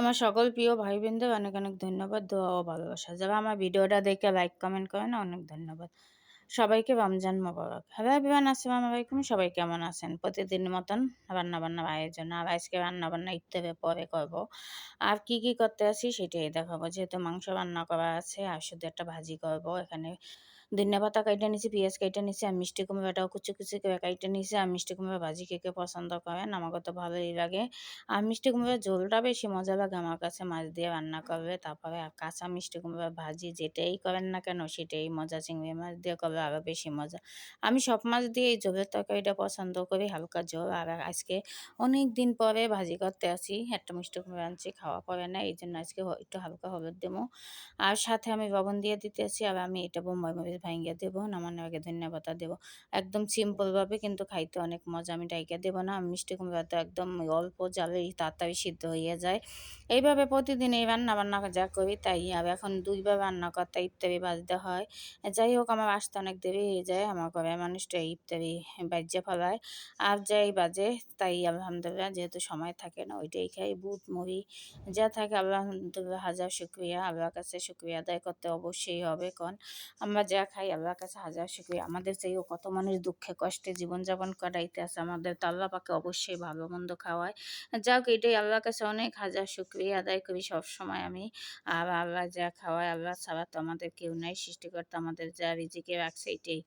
আমার সকল প্রিয় ভাই বোনদের অনেক অনেক ধন্যবাদ, দোয়া ও ভালোবাসা। যারা আমার ভিডিওটা দেখে লাইক কমেন্ট করেন অনেক ধন্যবাদ। সবাইকে রমজান মোবারক। হ্যালো এভরিওয়ান, আসসালামু আলাইকুম। সবাই কেমন আছেন? প্রতিদিন মতন রান্না বান্না আয়োজন। আর আজকে রান্না বান্না ইত্যাদি পরে করব। আর কি কি করতে আছি সেটাই দেখাবো। যেহেতু মাংস রান্না করা আছে, আর শুধু একটা ভাজি করব। এখানে ধনিয়া পাতা কাইটে নিছি পেঁয়াজ কাইটে নিছি আর মিষ্টি কুমড়াটাও কুচি কুচি করে কাইটে নিছি আর মিষ্টি কুমড়া ভাজি কে কে পছন্দ করেন, আমাকে তো ভালোই লাগে। আর মিষ্টি কুমড়ার ঝোলটা বেশি মজা লাগে আমার কাছে, মাছ দিয়ে রান্না করবে তারপরে কাঁচা মিষ্টি কুমড়া ভাজি যেটাই করেন না কেন, সেটাই মজা চিংড়ি মাছ দিয়ে করলে আরও বেশি মজা। আমি সব মাছ দিয়ে এই ঝোলের তরকারিটা পছন্দ করি, হালকা ঝোল। আর আজকে অনেক দিন পরে ভাজি করতে আসি একটা মিষ্টি কুমড়া আনছি, খাওয়া পড়ে না এই জন্য আজকে একটু হালকা হলুদ দেবো। আর সাথে আমি লবণ দিয়ে দিতে আসি, আর আমি এটা বোম্বাই মরিচ ভাঙ্গিয়ে দেবো, নামানোর আগে ধনিয়া পাতা দেবো। একদম সিম্পলভাবে কিন্তু খাইতে অনেক মজা, আমি ডাইকে দেবো না। মিষ্টি কুমড়া তো একদম অল্প জালেই তাড়াতাড়ি সিদ্ধ হয়ে যায়। এইভাবে প্রতিদিন এই রান্না বান্না যা করি তাই। আর এখন দুইবার রান্না করতে ইত্যাদি বাজতে হয়। যাই হোক, আমার আসতে দেরি হয়ে যায়, আমার ঘরে মানুষটা ইত্যাদি বাজ্যা ফেলায়। আর যাই বাজে, তাই আলহামদুলিল্লাহ যেহেতু সময় থাকে না, ওইটাই খাই। বুট, মুড়ি, যা থাকে, আলহামদুলিল্লাহ হাজার শুক্রিয়া। আল্লাহর কাছে শুক্রিয়া আদায় করতে অবশ্যই হবে, কারণ আমরা যা খাই, আল্লাহর কাছে হাজার শুক্রিয়া। আমাদের চেয়েও কত মানুষ দুঃখে কষ্টে জীবনযাপন করাইতে আছে, আমাদের তো আল্লাহ পাকে অবশ্যই ভালো মন্দ খাওয়ায়। যাক এটাই আল্লাহর কাছে অনেক হাজার শুক্রিয়া আদায় করি সবসময় আমি। আর আল্লাহ যা খাওয়ায়, আল্লাহ ছাড়া তো আমাদের কেউ নাই, সৃষ্টিকর্তা আমাদের যা রিজিকে রাখছে এটাই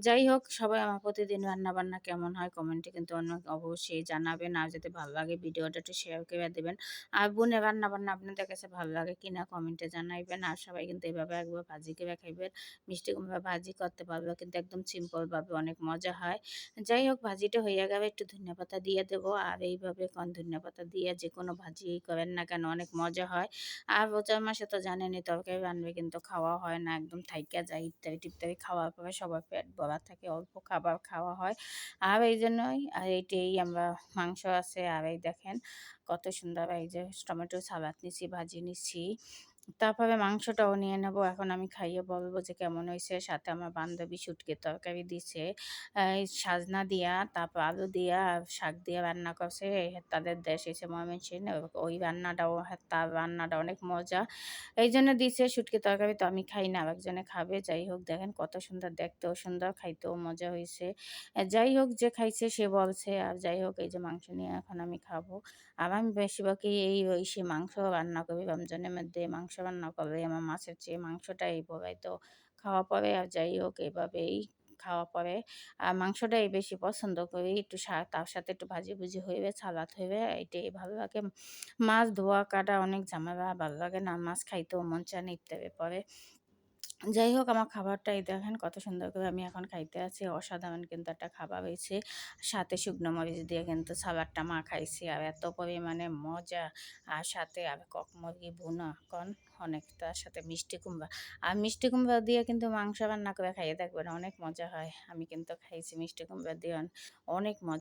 যাই হোক, সবাই আমার প্রতিদিন রান্না বান্না কেমন হয় কমেন্টে কিন্তু অনেক অবশ্যই জানাবেন। আর যদি ভালো লাগে ভিডিওটা একটু শেয়ার করে দেবেন। আর বোনে রান্না বান্না আপনাদের কাছে ভালো লাগে কিনা কমেন্টে জানাইবেন। আর সবাই কিন্তু এইভাবে একবার ভাজি করে খাইবেন। মিষ্টি কুমড়া ভাজি করতে পারবে কিন্তু একদম সিম্পলভাবে অনেক মজা হয়। যাই হোক, ভাজিটা হয়ে গেলে একটু ধনিয়া পাতা দিয়ে দেবো। আর এইভাবে কন ধনিয়া পাতা দিয়ে যে কোনো ভাজি করেন না কেন, অনেক মজা হয়। আর রোজার মাসে তো জানেনই, তরকারি রানবে কিন্তু খাওয়া হয় না। একদম থাইকা যায় ইত্যাদি টিত্যাদি খাওয়ার পরে সবার পেট ভরা থাকে, অল্প খাবার খাওয়া হয়। আর এই জন্যই, আর এইটাই আমরা মাংস আছে। আর এই দেখেন, কত সুন্দর এই যে টমেটো সালাদ নিছি, ভাজি নিছি। তারপরে মাংসটাও নিয়ে নেব। এখন আমি খাইয়ে বলব যে, কেমন হয়েছে সাথে আমার বান্ধবী শুটকির তরকারি দিছে। সাজনা দিয়া, তারপর আলু দিয়া, শাক দিয়ে রান্না করছে। তাদের দেশ এসে ময়মনসিং ওই রান্নাটাও, তার রান্নাটা অনেক মজা। এই জন্য দিছে শুটকি তরকারি, তো আমি খাই না একজনে খাবে। যাই হোক, দেখেন কত সুন্দর, দেখতেও সুন্দর, খাইতেও মজা হয়েছে যাই হোক, যে খাইছে সে বলছে, আর যাই হোক, এই যে মাংস নিয়ে এখন আমি খাব। আর আমি বেশিরভাগই এই, ওই সে মাংস রান্না করি, রমজানের মধ্যে মাংস রান্না করলে আমার মাছের চেয়ে মাংসটাই বলাই তো খাওয়া পরে আর যাই হোক, এভাবেই খাওয়া পরে। আর মাংসটাই বেশি পছন্দ করি, একটু তার সাথে একটু ভাজি ভুজি হইবে, সালাদ হইবে এটাই ভালো লাগে। মাছ ধোয়া কাটা অনেক ঝামেলা, ভালো লাগে না, মাছ খাইতেও মন চান ইত্যাদি পরে। যাই হোক আমার খাবারটাই দেখেন কত সুন্দর করে আমি এখন খাইতে আছি। অসাধারণ কিন্তু একটা খাবার হয়েছে। সাথে শুকনো মরিচ দিয়ে কিন্তু সালাডটা মা খাইছি। আর এত পরিমাণে মজা। আর সাথে আর কক মুরগি, ভুনা, কন অনেক তার সাথে মিষ্টি কুমড়া। আর মিষ্টি কুমড়া দিয়ে কিন্তু মাংস রান্না করে খাইয়ে দেখবেন অনেক মজা হয়। আমি কিন্তু খাইছি মিষ্টি কুমড়া দিয়ে অনেক মজা।